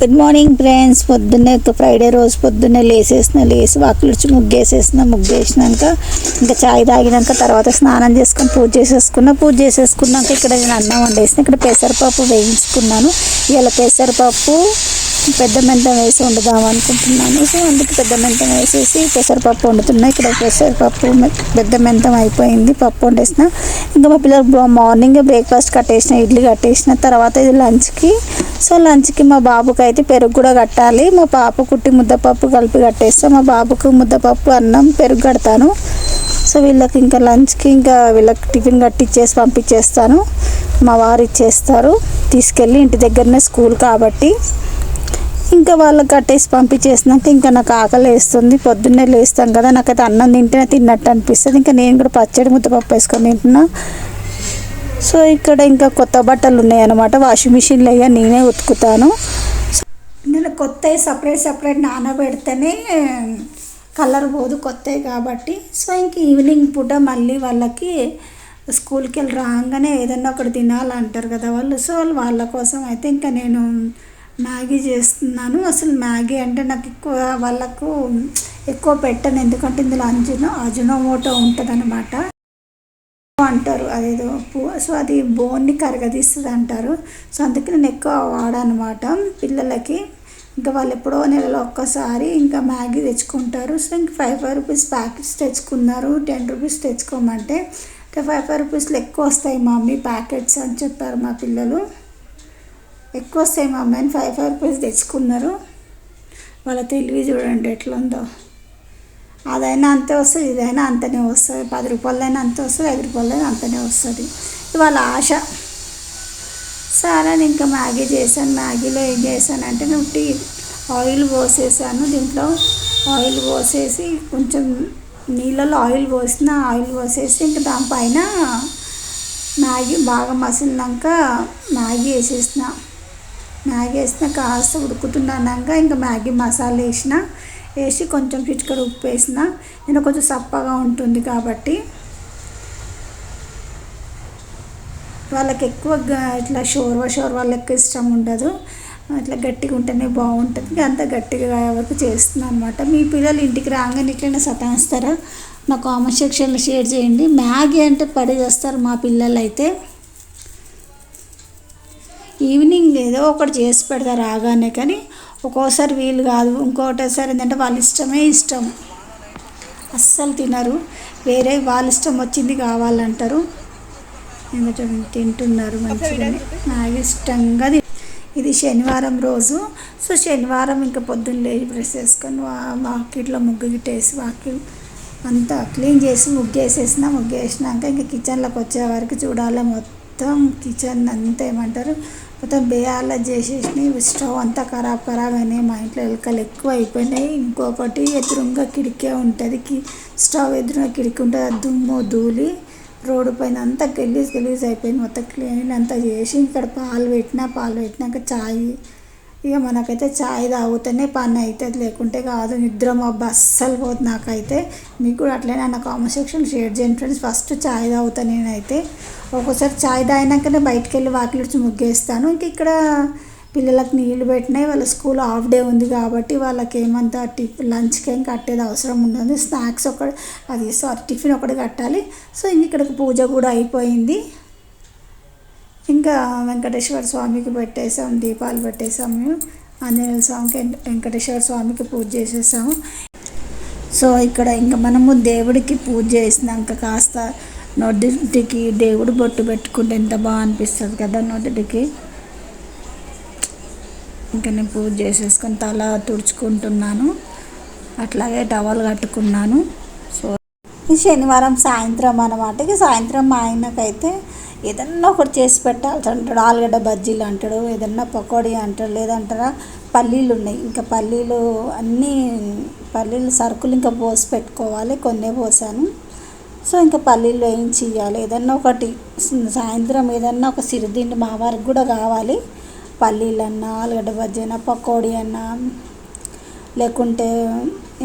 Good morning friends పొద్దున్నే Friday రోజు పొద్దున్నే లేసేసిన లేసి వాకిలిచ్చి ముగ్గేసేసిన ముగ్గేసినాక ఇంకా చాయ్ తాగినాక తర్వాత స్నానం చేసుకొని పూజ చేసేసుకున్నా. పూజ చేసేసుకున్నాక ఇక్కడ నేను అన్నం వండేసిన. ఇక్కడ పెసరపప్పు వేయించుకున్నాను. ఇలా పెసరపప్పు పెద్ద మెంతం వేసి వండుదాం అనుకుంటున్నాను. సో అందుకు పెద్ద మెంతం వేసేసి పెసరపప్పు వండుతున్నా. ఇక్కడ పెసరపప్పు పెద్ద మెంతం అయిపోయింది. పప్పు వండేసిన. ఇంకా మా పిల్లలు మార్నింగ్ బ్రేక్ఫాస్ట్ కట్టేసిన ఇడ్లీ కట్టేసిన. తర్వాత ఇది లంచ్కి సో లంచ్కి మా బాబుకి అయితే పెరుగు కూడా కట్టాలి. మా పాప కుట్టి ముద్దపప్పు కలిపి కట్టేస్తే. మా బాబుకు ముద్దపప్పు అన్నం పెరుగు కడతాను. సో వీళ్ళకి ఇంకా లంచ్కి ఇంకా వీళ్ళకి టిఫిన్ కట్టిచ్చేసి పంపించేస్తాను. మా వారు ఇచ్చేస్తారు. తీసుకెళ్ళి ఇంటి దగ్గరనే స్కూల్ కాబట్టి ఇంకా వాళ్ళకి కట్టేసి పంపించేసినాక ఇంకా నాకు ఆకలి వేస్తుంది. పొద్దున్నే లేస్తాం కదా నాకైతే అన్నం తింటేనే తిన్నట్టు అనిపిస్తుంది. ఇంకా నేను కూడా పచ్చడి ముద్దపప్పు వేసుకొని తింటున్నా. సో ఇక్కడ ఇంకా కొత్త బట్టలు ఉన్నాయన్నమాట. వాషింగ్ మిషన్లో అయ్యా నేనే ఉతుకుతాను. నేను కొత్త సపరేట్ సపరేట్ నానబెడితేనే కలర్ పోదు కొత్తవి కాబట్టి. సో ఇంక ఈవినింగ్ పూట మళ్ళీ వాళ్ళకి స్కూల్కి వెళ్ళి రాగానే ఏదన్నా ఒకటి తినాలంటారు కదా వాళ్ళు. సో వాళ్ళ కోసం అయితే ఇంకా నేను మ్యాగీ చేస్తున్నాను. అసలు మ్యాగీ అంటే నాకు ఎక్కువ వాళ్ళకు ఎక్కువ పెట్టను. ఎందుకంటే ఇందులో అంజునో అజునోమోటో ఉంటుంది అనమాట అంటారు. అదేదో సో అది బోన్ని కరగదీస్తుంది అంటారు. సో అందుకే నేను ఎక్కువ వాడనమాట. పిల్లలకి ఇంకా వాళ్ళు ఎప్పుడో నెలలో ఒక్కసారి ఇంకా మ్యాగీ తెచ్చుకుంటారు. సో ఇంక ఫైవ్ ఫైవ్ రూపీస్ ప్యాకెట్స్ తెచ్చుకున్నారు. టెన్ రూపీస్ తెచ్చుకోమంటే ఫైవ్ ఫైవ్ రూపీస్లో ఎక్కువ వస్తాయి మమ్మీ ప్యాకెట్స్ అని చెప్పారు మా పిల్లలు. ఎక్కువ వస్తాయి మమ్మీ అని ఫైవ్ ఫైవ్ రూపీస్ తెచ్చుకున్నారు. వాళ్ళ తెలివి చూడండి ఎట్లా ఉందో అదైనా అంతే వస్తుంది ఇదైనా అంతనే వస్తుంది. పది రూపాయలైనా అంతే వస్తుంది ఐదు రూపాయలైనా అంతనే వస్తుంది. ఇవాళ ఆశ. సరే ఇంకా మ్యాగీ చేశాను మ్యాగీలో ఏం చేశానంటే నేను టీ ఆయిల్ పోసేసాను. దీంట్లో ఆయిల్ పోసేసి కొంచెం నీళ్ళలో ఆయిల్ పోసిన ఆయిల్ పోసేసి ఇంకా దానిపైన మ్యాగీ బాగా మసిలినాక మ్యాగీ వేసేసిన. మ్యాగీ వేసిన కాస్త ఉడుకుతున్నాక ఇంకా మ్యాగీ మసాలా వేసిన. వేసి కొంచెం చిటికెడు ఉప్పు వేసిన నేను కొంచెం సప్పగా ఉంటుంది కాబట్టి వాళ్ళకి ఎక్కువ గ- ఇట్లా షోర్వా షోర్వా లెక్క ఇష్టం ఉండదు. ఇట్లా గట్టిగా ఉంటేనే బాగుంటుంది. అంత గట్టిగా అయ్యే వరకు చేస్తున్నాను అనమాట మీ పిల్లలు ఇంటికి రాగానే ఇట్లనే సతాయిస్తారా? నా కామెంట్ సెక్షన్లో షేర్ చేయండి. మ్యాగీ అంటే పడి మా పిల్లలు అయితే ఈవినింగ్ ఏదో ఒకటి చేసి పెడతారు రాగానే కానీ ఒక్కోసారి వీలు కాదు. ఇంకోటేసారి ఏంటంటే వాళ్ళ ఇష్టమే ఇష్టం. అస్సలు తినరు. వేరే వాళ్ళ ఇష్టం వచ్చింది కావాలంటారు. ఇంకా కొంచెం తింటున్నారు మంచిగా నాకు ఇష్టంగా ఇది శనివారం రోజు. సో శనివారం ఇంకా పొద్దున్న లేచి బ్రష్ చేసుకొని వాకిట్లో ముగ్గు గిట్టేసి వాకిల్ అంతా క్లీన్ చేసి ముగ్గు వేసేసిన ముగ్గు వేసినాక ఇంకా కిచెన్లోకి వచ్చే వరకు చూడాలి. మొత్తం కిచెన్ అంతా ఏమంటారు? మొత్తం బేయాల చేసేసినాయి. స్టవ్ అంతా ఖరాబ్ ఖరాబ్ అయినాయి. మా ఇంట్లో ఎలుకలు ఎక్కువ అయిపోయినాయి. ఇంకొకటి ఎదురుగా కిటికీ ఉంటుంది. కి స్టవ్ ఎదురుగా కిటికీ ఉంటుంది. అది దుమ్ము ధూళి. రోడ్డు పైన అంతా గలీజ్ గలీజ్ అయిపోయింది. మొత్తం క్లీన్ అంతా చేసి ఇక్కడ పాలు పెట్టినా పాలు పెట్టినాక చాయ్. ఇక మనకైతే చాయ్ తాగుతూనే పని అవుతుంది లేకుంటే కాదు. నిద్ర మబ్బు అస్సలు పోదు నాకైతే. మీకు కూడా అట్లనే నా కామెంట్ సెక్షన్ షేర్ చేయండి ఫ్రెండ్స్. ఫస్ట్ చాయ్ తాగుతా నేనైతే. ఒక్కోసారి చాయ్ తాగినాకనే బయటికి వెళ్ళి వాకిలిచ్చి ముగ్గేస్తాను. ఇంక ఇక్కడ పిల్లలకు నీళ్ళు పెట్టినాయి. వాళ్ళ స్కూల్ హాఫ్ డే ఉంది కాబట్టి వాళ్ళకి ఏమంత టిఫ్ లంచ్కి ఏం కట్టేది అవసరం ఉండదు. స్నాక్స్ ఒక అది సారీ టిఫిన్ ఒకటి కట్టాలి. సో ఇంక ఇక్కడికి పూజ కూడా అయిపోయింది. ఇంకా వెంకటేశ్వర స్వామికి పెట్టేసాం దీపాలు పెట్టేసాం మేము. ఆంజనేయ స్వామికి వెంకటేశ్వర స్వామికి పూజ చేసేసాము. సో ఇక్కడ ఇంకా మనము దేవుడికి పూజ చేసినాక కాస్త నోటికి దేవుడు బొట్టు పెట్టుకుంటే ఎంత బాగా అనిపిస్తుంది కదా నొద్దుటికి ఇంకా నేను పూజ చేసేసుకొని తల తుడుచుకుంటున్నాను. అట్లాగే టవల్ కట్టుకున్నాను. సో శనివారం సాయంత్రం అన్నమాట. ఇక సాయంత్రం మా ఆయనకైతే ఏదన్నా ఒకటి చేసి పెట్టాల్సి అంటాడు. ఆలుగడ్డ బజ్జీలు అంటాడు ఏదన్నా పకోడీ అంటాడు లేదంటారా పల్లీలు ఉన్నాయి. ఇంకా పల్లీలు అన్నీ పల్లీలు సరుకులు ఇంకా పోసి పెట్టుకోవాలి. కొన్నే పోసాను. సో ఇంకా పల్లీలు వేయించి ఇవ్వాలి ఏదన్నా ఒకటి సాయంత్రం ఏదన్నా ఒక సిరిదిండి మా వారికి కూడా కావాలి. పల్లీలన్నా ఆలుగడ్డ బజ్జీ అయినా పకోడీ అన్నా లేకుంటే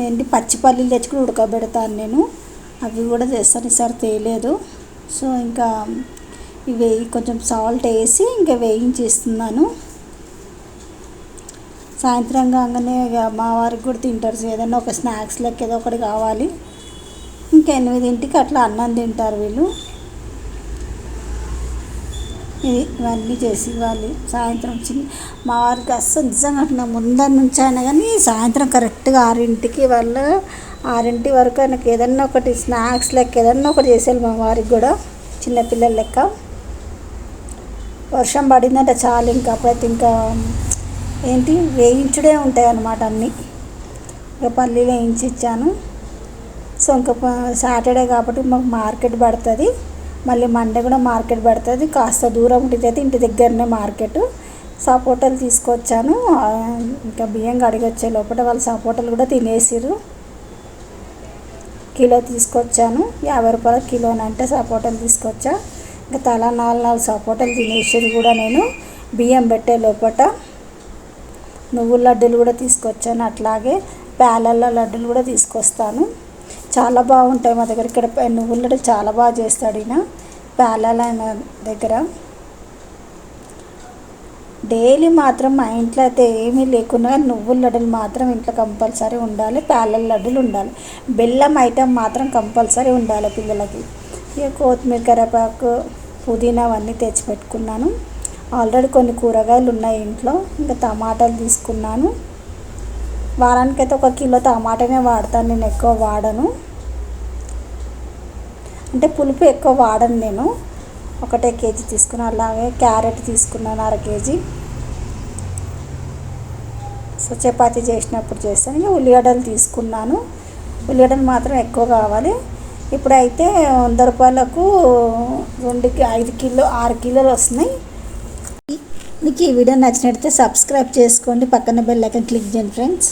ఏంటి పచ్చి పల్లీలు తెచ్చుకుని ఉడకబెడతాను నేను. అవి కూడా చేస్తాను. ఈసారి తేలేదు. సో ఇంకా ఇవి కొంచెం సాల్ట్ వేసి ఇంకా వేయించి ఇస్తున్నాను సాయంత్రం కాగానే ఇక మా వారికి కూడా తింటారు. ఏదైనా ఒక స్నాక్స్ లెక్క ఏదో ఒకటి కావాలి. ఇంకా ఎనిమిదింటికి అట్లా అన్నం తింటారు వీళ్ళు. ఇది ఇవన్నీ చేసి ఇవ్వాలి. సాయంత్రం చిన్న మా వారికి అస్సలు నిజంగా అట్లా ముందర నుంచి అయినా కానీ సాయంత్రం కరెక్ట్గా ఆరింటికి వాళ్ళు ఆరింటి వరకు ఆయనకు ఏదన్నా ఒకటి స్నాక్స్ లెక్క ఏదన్నా ఒకటి చేసేయాలి మా వారికి కూడా చిన్నపిల్లల లెక్క. వర్షం పడిందంటే చాలు ఇంకా అప్పుడైతే ఇంకా ఏంటి వేయించుడే ఉంటాయి అన్నమాట అన్నీ. ఇక పల్లీలు వేయించి ఇచ్చాను. సో ఇంకా సాటర్డే కాబట్టి మాకు మార్కెట్ పడుతుంది. మళ్ళీ మండే కూడా మార్కెట్ పడుతుంది. కాస్త దూరం ఉంటుంది అయితే ఇంటి దగ్గరనే మార్కెట్. సపోటాలు తీసుకొచ్చాను. ఇంకా బియ్యం కడిగి వచ్చే లోపల వాళ్ళు సపోటాలు కూడా తినేసిర్రు. కిలో తీసుకొచ్చాను. యాభై రూపాయల కిలోనంటే సపోటాలు తీసుకొచ్చా. ఇంకా తలా నాలుగు నాలుగు సపోటాలు తినేసేది కూడా నేను. బియ్యం పెట్టే లోపల నువ్వుల లడ్డూలు కూడా తీసుకొచ్చాను. అట్లాగే ప్యాలల్లో లడ్డూలు కూడా తీసుకొస్తాను. చాలా బాగుంటాయి మా దగ్గర. ఇక్కడ నువ్వులడ నువ్వుల చాలా బాగా చేస్తాడు ఈయన. పేలల ఆయన దగ్గర. డైలీ మాత్రం మా ఇంట్లో అయితే ఏమీ లేకున్నా నువ్వుల లడ్డూలు మాత్రం ఇంట్లో కంపల్సరీ ఉండాలి. పేలల లడ్డలు ఉండాలి. బెల్లం ఐటెం మాత్రం కంపల్సరీ ఉండాలి పిల్లలకి. ఇక కొత్తిమీర కరివేపాకు పుదీనా అవన్నీ తెచ్చి పెట్టుకున్నాను. ఆల్రెడీ కొన్ని కూరగాయలు ఉన్నాయి ఇంట్లో. ఇంకా టమాటాలు తీసుకున్నాను. వారానికైతే ఒక కిలో టమాటానే వాడతాను నేను ఎక్కువ వాడను. అంటే పులుపు ఎక్కువ వాడను నేను. ఒకటే కేజీ తీసుకున్నాను అలాగే క్యారెట్ తీసుకున్నాను అర కేజీ. సో చపాతీ చేసినప్పుడు చేస్తాను. ఇక ఉల్లిగడ్డలు తీసుకున్నాను. ఉల్లిగడ్డలు మాత్రం ఎక్కువ కావాలి. ఇప్పుడైతే వంద రూపాయలకు రెండు ఐదు కిలో ఆరు కిలోలు వస్తున్నాయి. మీకు ఈ వీడియో నచ్చినట్లయితే సబ్స్క్రైబ్ చేసుకోండి. పక్కన బెల్ ఐకన్ క్లిక్ చేయండి ఫ్రెండ్స్.